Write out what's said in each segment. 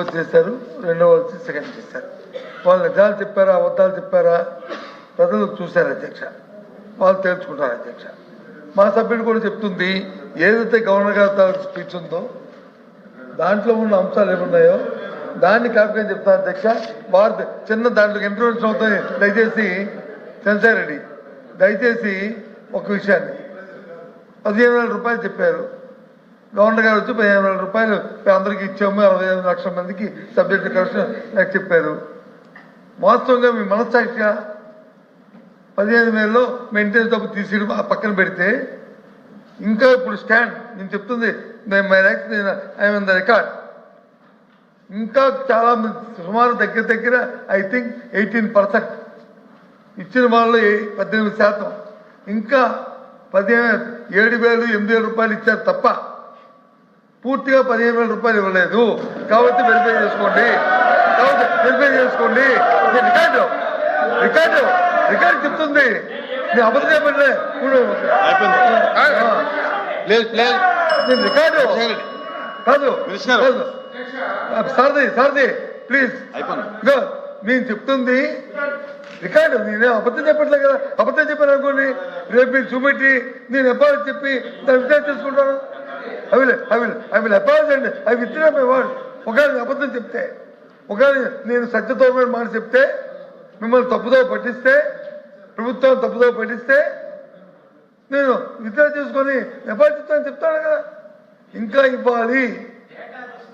చేశారు రెండో వచ్చి సెకండ్ చేశారు. వాళ్ళు నిజాలు చెప్పారా అబద్ధాలు చెప్పారా ప్రజలు చూశారు అధ్యక్ష. వాళ్ళు తేల్చుకుంటారు అధ్యక్ష. మా సభ్యుడు కూడా చెప్తుంది ఏదైతే గవర్నర్ గారి తాలూకు స్పీచ్ ఉందో దాంట్లో ఉన్న అంశాలు ఏమున్నాయో దాన్ని కాకుండా చెప్తాను అధ్యక్ష. వారు చిన్న దాంట్లో ఇంటర్వెన్షన్ అవుతాయి దయచేసి సెన్సార్ రెడ్డి దయచేసి ఒక విషయాన్ని. పదిహేను వేల రూపాయలు చెప్పారు. గవర్నర్ గారు వచ్చి పదిహేను వేల రూపాయలు అందరికీ ఇచ్చాము అరవై ఐదు లక్షల మందికి సబ్జెక్టు కలెక్షన్ నాకు చెప్పారు. వాస్తవంగా మీ మనస్సాక్షిగా పదిహేను వేలలో మెయింటెనెన్స్ డబ్బు తీసి ఆ పక్కన పెడితే ఇంకా ఇప్పుడు స్టాండ్ నేను చెప్తుంది మై ర్యాక్స్ నేను ఐఎమ్ ద రికార్డ్. ఇంకా చాలా మంది సుమారు దగ్గర దగ్గర ఐ థింక్ ఎయిటీన్ పర్సెంట్ ఇచ్చిన వాళ్ళు ఏ- పద్దెనిమిది శాతం. ఇంకా పదిహేను ఏడు వేలు ఎనిమిది వేల రూపాయలు ఇచ్చారు తప్ప పూర్తిగా పదిహేను వేల రూపాయలు ఇవ్వలేదు. కాబట్టి వెరిఫై చేసుకోండి. కాబట్టి వెరిఫై చేసుకోండి. రికార్డు. రికార్డు. రికార్డు చెప్తుంది. నేను అబద్ధం చెప్పండి. ఇప్పుడు నేను రికార్డు. కాదు. సారథి సారథి ప్లీజ్ నేను చెప్తుంది రికార్డు. నేనే అబద్ధం చెప్పట్లే కదా. అబద్ధం చెప్పాను అనుకోండి రేపు మీరు చూపెట్టి నేను ఎప్పుడు చెప్పి దాన్ని విచారణ చేసుకుంటాను. I will I will I will apologise and I withdraw my word ఒకవేళ అబద్ధం చెప్తే ఒకవేళ నేను సత్యతోమైన మాట చెప్తే మిమ్మల్ని తప్పుదో పట్టిస్తే ప్రభుత్వం తప్పుదో పట్టిస్తే నేను విత్డ్రా చేసుకొని ఎప్పుడు చెప్తాను చెప్తాను కదా. ఇంకా ఇవ్వాలి.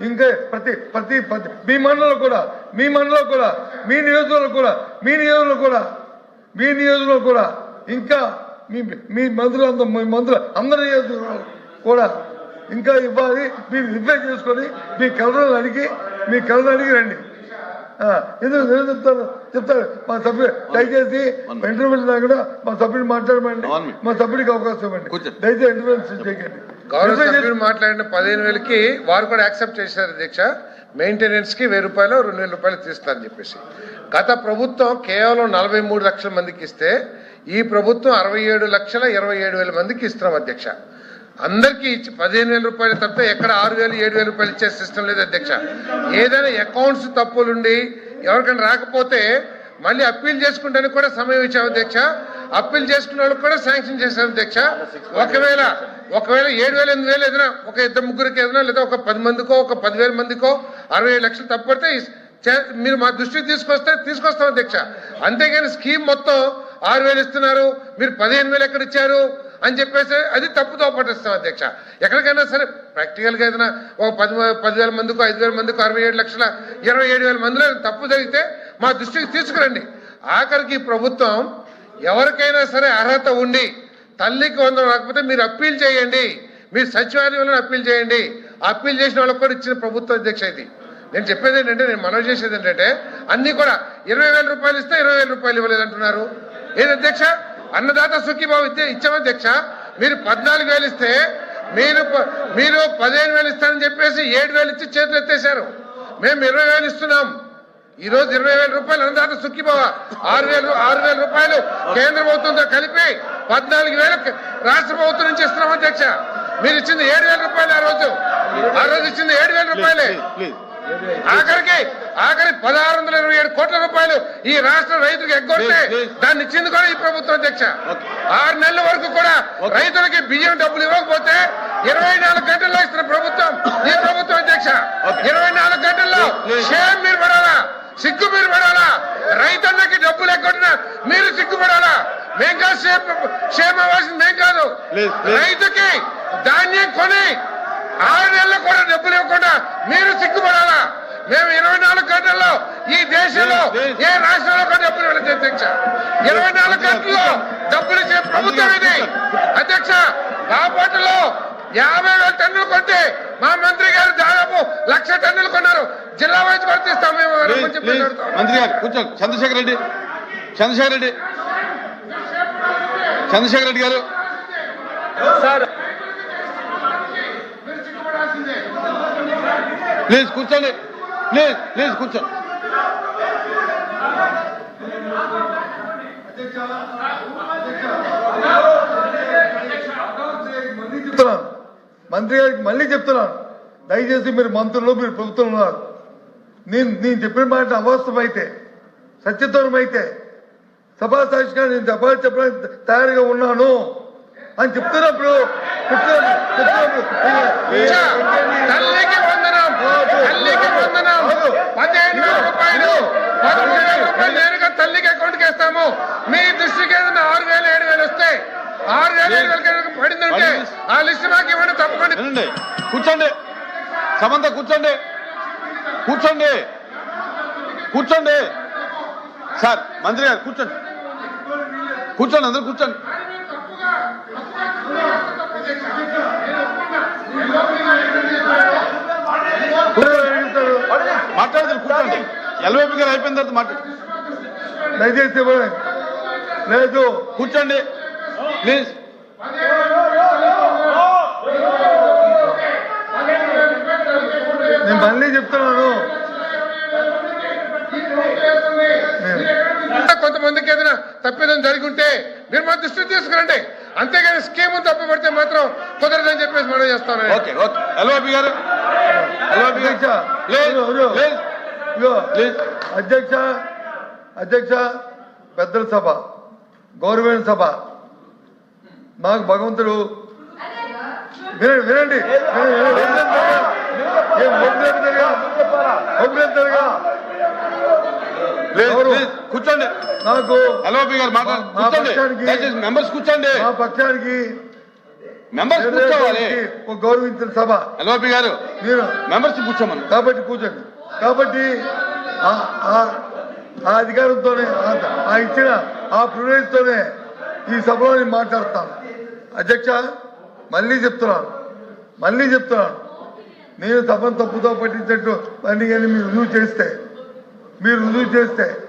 ఇంకా ప్రతి ప్రతి ప్రతి మీ మండలంలో కూడా మీ మండలంలో కూడా మీ నియోజకవర్గంలో కూడా మీ నియోజకవర్గంలో కూడా మీ నియోజకవర్గంలో కూడా ఇంకా మీ మీ మంత్రులు అందరూ మీ మంత్రులు అందరి నియోజకవర్గాలు కూడా ఇంకా ఇవ్వాలి. మీరు రిప్లై చేసుకొని మీ కలలను అడిగి మీ కలలను అడిగి రండి. ఆ, ఎందుకు నేను చెప్తాను చెప్తాను మా సభ్యుడు దయచేసి ఇంటర్వ్యూ కూడా మా సభ్యుడు మాట్లాడమండి. మా సభ్యుడికి అవకాశం ఇవ్వండి. దయచేసి ఇంటర్వ్యూ చేయకండి. మాట్లాడిన పదిహేను వేలకి వారు కూడా యాక్సెప్ట్ చేశారు అధ్యక్ష మెయింటెనెన్స్కి వెయ్యి రూపాయలు రెండు వేల రూపాయలు తీస్తారని చెప్పేసి. గత ప్రభుత్వం కేవలం నలభై మూడు లక్షల మందికి ఇస్తే ఈ ప్రభుత్వం అరవై ఏడు లక్షల ఇరవై ఏడు వేల మందికి ఇస్తున్నాం అధ్యక్ష. అందరికీ ఇచ్చి పదిహేను వేల రూపాయలు తప్పితే ఎక్కడ ఆరు వేలు ఏడు వేల రూపాయలు ఇచ్చే సిస్టమ్ లేదు అధ్యక్ష. ఏదైనా అకౌంట్స్ తప్పులుండి ఎవరికైనా రాకపోతే మళ్ళీ అప్పీల్ చేసుకుంటానికి కూడా సమయం ఇచ్చాం అధ్యక్ష. అప్పీల్ చేసుకున్న వాళ్ళకి కూడా శాంక్షన్ చేశాం అధ్యక్ష. ఒకవేళ ఒకవేళ ఏడు వేల ఎనిమిది వేలు ఏదైనా ఒక ఇద్దరు ముగ్గురికి ఏదైనా లేదా ఒక పది మందికో ఒక పదివేల మందికో అరవై లక్షలు తప్పడితే చే- మీరు మా దృష్టికి తీసుకొస్తే తీసుకొస్తాం అధ్యక్ష. అంతేగాని స్కీమ్ మొత్తం ఆరు వేలు ఇస్తున్నారు మీరు పదిహేను వేలు ఎక్కడ ఇచ్చారు? అని చెప్పేసి అది తప్పుతో పట్టిస్తాం అధ్యక్ష. ఎక్కడికైనా సరే ప్రాక్టికల్గా ఏదైనా ఒక పది పదివేల మందికో ఐదు వేల మందికో అరవై ఏడు లక్షల ఇరవై ఏడు వేల మందిలో తప్పు జరిగితే మా దృష్టికి తీసుకురండి. ఆఖరికి ప్రభుత్వం ఎవరికైనా సరే అర్హత ఉండి తల్లికి వందనం రాకపోతే మీరు అప్పీల్ చేయండి. మీరు సచివాలయంలో అప్పీల్ చేయండి. అప్పీల్ చేసిన వాళ్ళకి కూడా ఇచ్చిన ప్రభుత్వ అధ్యక్ష ఇది. నేను చెప్పేది ఏంటంటే నేను మనవి చేసేది ఏంటంటే అన్ని కూడా ఇరవై వేల రూపాయలు ఇస్తే ఇరవై వేల రూపాయలు ఇవ్వలేదు అంటున్నారు ఏది అధ్యక్ష? అన్నదాత సుఖీభావ ఇస్తే ఇచ్చామని దీక్ష మీరు పద్నాలుగు వేలు ఇస్తే మీరు ప- మీరు పదిహేను వేలు ఇస్తానని చెప్పేసి ఏడు వేలు ఇచ్చి చేతులు ఎత్తేశారు. మేము ఇరవై వేలు ఇస్తున్నాం. ఈ రోజు ఇరవై వేల రూపాయలు అన్నదాత సుఖీభావ. ఆరు వేలు ఆరు వేల రూపాయలు కేంద్ర ప్రభుత్వంతో కలిపి పద్నాలుగు వేలు రాష్ట్ర ప్రభుత్వం నుంచి ఇస్తున్నాం అధ్యక్ష. మీరు ఇచ్చింది ఏడు వేల రూపాయలు ఆ రోజు. ఆ రోజు ఇచ్చింది ఏడు వేల రూపాయలే. ఆఖరికి ఆఖరి పదహారు వందల ఇరవై ఏడు కోట్ల రూపాయలు ఈ రాష్ట్ర రైతులకు ఎగ్గొడితే. దాన్ని ఇచ్చింది కూడా ఈ ప్రభుత్వం అధ్యక్ష. ఆరు నెలల వరకు కూడా. రైతులకి బియ్యం డబ్బులు ఇవ్వకపోతే ఇరవై నాలుగు గంటల్లో ఇస్తున్న ప్రభుత్వం ఈ ప్రభుత్వం అధ్యక్ష. ఇరవై నాలుగు గంటల్లో. షేమ్ మీరు పడాలా సిగ్గు మీరు పడాలా రైతన్నకి డబ్బులు ఎగ్గొట్టిన మీరు సిగ్గుపడాలా మేం కాదు షేమ్ షేమ్ అవ్వాల్సింది మేం కాదు. రైతుకి ధాన్యం కొని ఆరు నెలలు కూడా డబ్బులు ఇవ్వకుండా మీరు సిగ్గుపడాలా? మేము ఇరవై నాలుగు గంటల్లో ఈ దేశంలో. ఏ రాష్ట్రంలో కూడా డబ్బులు ఇవ్వలేదు అధ్యక్ష ఇరవై నాలుగు గంటల్లో డబ్బులు ఇచ్చే ప్రభుత్వం ఇది. అధ్యక్ష బాపట్లలో యాభై వేల టన్నులు కొంటే మా మంత్రి గారు దాదాపు లక్ష టన్నులు కొన్నారు. జిల్లా వైజ్ వర్తిస్తాం మేము. మంత్రి గారు కొంచెం చంద్రశేఖర్ రెడ్డి చంద్రశేఖర్ రెడ్డి. చంద్రశేఖర్ రెడ్డి గారు. ప్లీజ్ కూర్చోండి. ప్లీజ్ ప్లీజ్ కూర్చో మళ్ళీ చెప్తున్నాను. మంత్రి గారికి మళ్ళీ చెప్తున్నాను. దయచేసి మీరు మంత్రులు మీరు ప్రభుత్వం ఉన్నారు. నేను నేను చెప్పిన మాట అవాస్తవమైతే సత్యదూరమైతే సభా సాక్షిగా నేను సభ చెప్పడానికి తయారుగా ఉన్నాను అని చెప్తున్నప్పుడు చెప్తున్నప్పుడు తల్లికి వందనం. పదిహేను వేల రూపాయలు. పదమూడు వేల రూపాయలు నేరుగా తల్లికి అకౌంట్కి వేస్తాము. మీ దృష్టికి ఏదైనా ఆరు వేలు ఏడు వేలు వస్తే ఆరు వేలు ఏడు వేలు కనుక పడిందంటే ఆ లిస్ట్ మాకు ఇవ్వండి తప్పకుండా. కూర్చోండి. సమంత కూర్చోండి. కూర్చోండి. కూర్చోండి. సార్ మంత్రి గారు కూర్చోండి. కూర్చోండి అందరూ కూర్చోండి. అడుగుతారు. మాట్లాడదు కూర్చోండి. ఎల్వైపీ గారు అయిపోయిన తర్వాత మాట్లాడు దయచేసి. లేదు కూర్చోండి. ప్లీజ్. నేను మళ్ళీ చెప్తున్నాను. నేను- కొంతమందికి ఏదైనా తప్పిదం జరిగి ఉంటే మీరు మా దృష్టికి తీసుకురండి. అంతేగాని స్కీమ్ తప్పుపడితే మాత్రం కుదరదని చెప్పేసి మనం చేస్తాను ఓకే ఓకే. గారు. అధ్యక్ష అధ్యక్ష అధ్యక్ష పెద్దల సభ గౌరవమైన సభ. మాకు భగవంతుడు వినండి వినండి కూర్చోండి. నాకు మా పక్షానికి- మెంబర్స్ కూర్చోండి. మా పక్షానికి మెంబర్స్ కూర్చోవాలి. ఒక గౌరవించిన సభ. ఎల్వైపీ గారు నేను మెంబర్స్ కూర్చోమను. కాబట్టి కూర్చోండి. కాబట్టి ఆ- అధికారంతోనే ఆ- ఇచ్చిన ఆ ప్రివిలేజ్తోనే ఈ సభలో నేను మాట్లాడతాను. అధ్యక్ష మళ్ళీ చెప్తున్నాను. మళ్ళీ చెప్తున్నాను. నేను సభను తప్పుతో పట్టించినట్టు అన్ని కానీ మీరు రుజువు చేస్తే మీరు రుజువు చేస్తే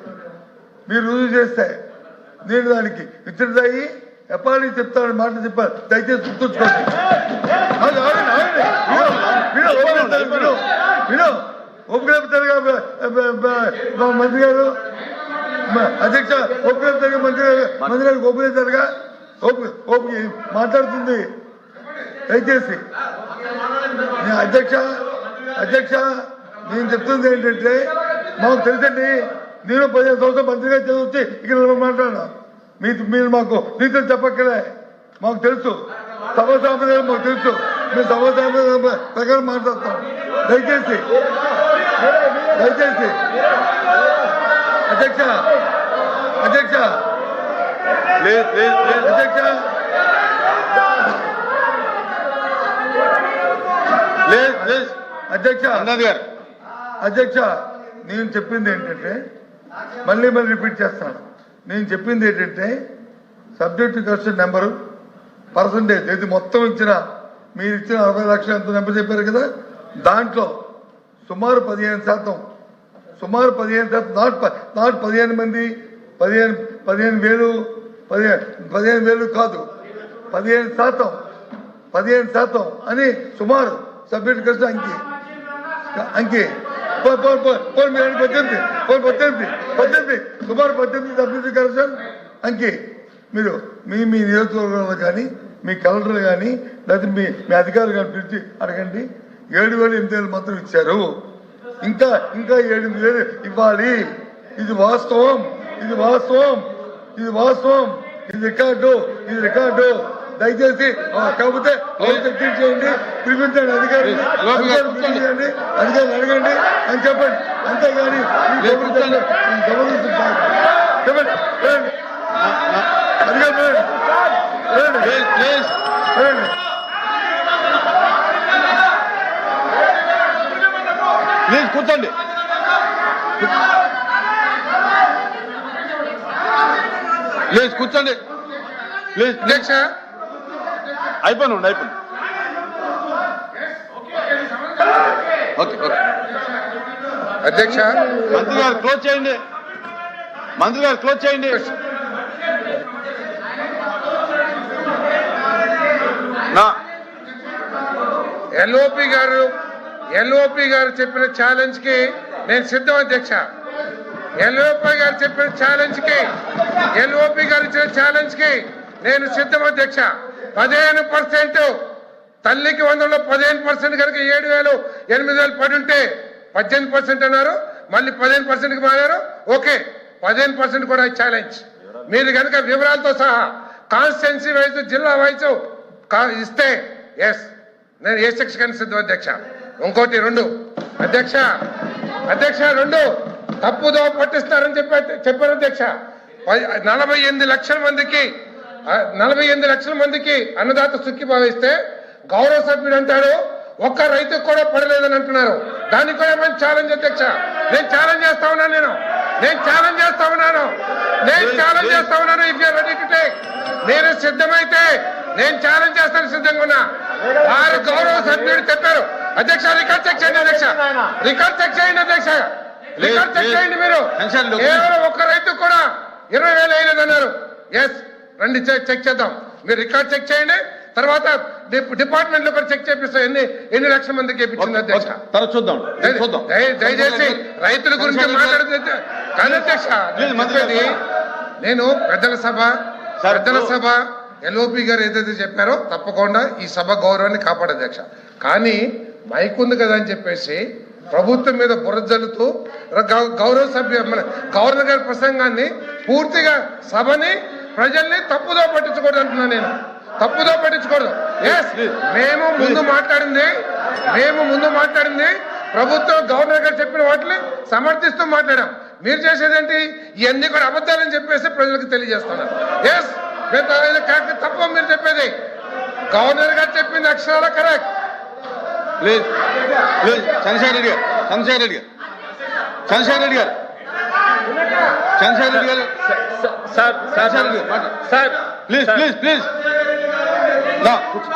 మీరు రుజువు చేస్తే నేను దానికి విచ్చుడయ్యి ఎప్పటి చెప్తాడు మాట చెప్పారు దయచేసి గుర్తుంచుకోండి. విను, మంత్రి గారు. అధ్యక్ష ఒప్పుకుంటారుగా మంత్రి మంత్రి గారికి ఒప్పుకుంటారుగా మాట్లాడుతుంది. దయచేసి. నేను అధ్యక్ష అధ్యక్ష నేను చెప్తుంది ఏంటంటే మాకు తెలుసండి నేను పదిహేను సంవత్సరం మంత్రిగా చదివితే ఇక్కడ మాట్లాడినా. మీ మీరు మాకు నీతులు చెప్పక్కలే మాకు తెలుసు. సభ సాంప్రదాయం మాకు తెలుసు. మేము సభ సాంప్రదాయం ప్రకారం మాట్లాడతాం. దయచేసి. దయచేసి. అధ్యక్ష. అధ్యక్ష. అధ్యక్ష. అధ్యక్ష. అధ్యక్ష నేను చెప్పింది ఏంటంటే మళ్ళీ మళ్ళీ రిపీట్ చేస్తాను. నేను చెప్పింది ఏంటంటే సబ్జెక్టు క్వశ్చన్ నెంబరు పర్సంటేజ్ ఇది మొత్తం ఇచ్చిన మీరు ఇచ్చిన అరవై లక్షలు ఎంత నెంబర్ చెప్పారు కదా? దాంట్లో సుమారు పదిహేను శాతం సుమారు పదిహేను శాతం నాట్ నాట్ పదిహేను మంది పదిహేను పదిహేను వేలు పదిహేను పదిహేను వేలు కాదు పదిహేను శాతం పదిహేను శాతం అని సుమారు సబ్జెక్ట్ క్వశ్చన్ అంకి అంకి. పోయి పో- పో- పోనీ మీరు అంటే పద్దెనిమిది. పోనీ పద్దెనిమిది పద్దెనిమిది. సుమారు పద్దెనిమిది సబ్జెక్ట్ కరెక్షన్ అంకి మీరు మీ మీ నియోజకవర్గంలో కానీ మీ కలెక్టర్ కానీ లేకపోతే మీ మీ అధికారులు కానీ పిలిచి అడగండి. ఏడు వేలు ఎనిమిది వేలు మాత్రం ఇచ్చారు. ఇంకా ఇంకా ఏడు వేలు ఇవ్వాలి. ఇది వాస్తవం. ఇది వాస్తవం. ఇది వాస్తవం. ఇది రికార్డు. ఇది రికార్డు. దయచేసి కాకపోతే చెక్ చేయండి. పిలిపించండి అధికారులు. పిలిపించండి అధికారులు అడగండి అని చెప్పండి. అంతేగాని కాదు. చెప్పండి. ప్లీజ్ కూర్చోండి. ప్లీజ్ కూర్చోండి. Please please. అయిపోయిన ఓకే ఓకే. అధ్యక్ష. మంత్రి గారు క్లోజ్ చేయండి. మంత్రి గారు క్లోజ్ చేయండి. నా ఎల్ఓపి గారు ఎల్ఓపి గారు చెప్పిన ఛాలెంజ్కి నేను సిద్ధం అధ్యక్ష. ఎల్ఓపి గారు చెప్పిన ఛాలెంజ్కి ఎల్ఓపి గారు ఇచ్చిన ఛాలెంజ్కి నేను సిద్ధం అధ్యక్ష. పదిహేను పర్సెంట్. తల్లికి వందలో పదిహేను పర్సెంట్ కనుక ఏడు వేలు ఎనిమిది వేలు పడి ఉంటే పద్దెనిమిది పర్సెంట్ అన్నారు. మళ్ళీ పదిహేను పర్సెంట్కి మారారు. ఓకే పదిహేను పర్సెంట్ కూడా ఛాలెంజ్ మీరు కనుక వివరాలతో సహా కాన్స్టిట్యున్సీ వైజ్ జిల్లా వైజ్ ఇస్తే ఎస్ నేను ఏ సెక్షన్ సిద్ధం అధ్యక్ష? ఇంకోటి రెండు. అధ్యక్ష అధ్యక్ష రెండు. తప్పుదో పట్టిస్తారని చెప్పి చెప్పారు అధ్యక్ష. నలభై ఎనిమిది లక్షల మందికి నలభై ఎనిమిది లక్షల మందికి అన్నదాత సుఖి భావిస్తే గౌరవ సభ్యుడు అంటాడు ఒక్క రైతుకు కూడా పడలేదని అంటున్నారు. దానికి కూడా మంచి ఛాలెంజ్ అధ్యక్ష? నేను ఛాలెంజ్ చేస్తా ఉన్నాను నేను. నేను ఛాలెంజ్ చేస్తా ఉన్నాను. నేను ఛాలెంజ్ చేస్తా ఉన్నాను if you're ready to take నేను సిద్ధమైతే నేను ఛాలెంజ్ చేస్తాను సిద్ధంగా ఉన్నా. వారు గౌరవ సభ్యుడు చెప్పారు. అధ్యక్ష రికార్డ్ చెక్ చేయండి అధ్యక్ష. రికార్డ్ చెక్ చేయండి అధ్యక్ష. రికార్డ్ చెక్ చేయండి మీరు. కేవలం ఒక్క రైతు కూడా ఇరవై వేలు అయ్యలేదన్నారు ఎస్ రండి చెక్ చేద్దాం. మీరు రికార్డ్ చెక్ చేయండి. తర్వాత డిపార్ట్మెంట్లో కూడా చెక్ చేపిస్తాం. ఎన్ని ఎన్ని లక్షల మందికి ఇప్పించింది అధ్యక్ష? తర్వాత చూద్దాం. చూద్దాం. దయ- దయచేసి రైతుల గురించి మాట్లాడుతుంది కానీ అధ్యక్ష నేను పెద్దల సభ పెద్దల సభ ఎల్ఓపి గారు ఏదైతే చెప్పారో తప్పకుండా ఈ సభ గౌరవాన్ని కాపాడు అధ్యక్ష. కానీ మైక్ ఉంది కదా అని చెప్పేసి ప్రభుత్వం మీద బురద జల్లుతూ గౌ- గౌరవ సభ్య మన గవర్నర్ గారి ప్రసంగాన్ని పూర్తిగా సభని ప్రజల్ని తప్పుదో పట్టించకూడదు అంటున్నా నేను. తప్పుదో పట్టించకూడదు. ఎస్ మేము ముందు మాట్లాడింది మేము ముందు మాట్లాడింది ప్రభుత్వం గవర్నర్ గారు చెప్పిన వాటిని సమర్థిస్తూ మాట్లాడాం. మీరు చేసేదేంటి ఇవన్నీ కూడా అబద్ధాలని చెప్పేసి ప్రజలకు తెలియజేస్తున్నారు. ఎస్ తప్ప మీరు చెప్పేది. గవర్నర్ గారు చెప్పింది అక్షరాల కరెక్ట్ లేదు ప్లీజ్ చంద్రశేఖర్ రెడ్డి గారు చంద్రశేఖర్ రెడ్డి గారు చంద్రశేఖర్ రెడ్డి గారు చంద్రశేఖర్ రెడ్డి గారు. Sir sir. Sir please please please కూర్చో.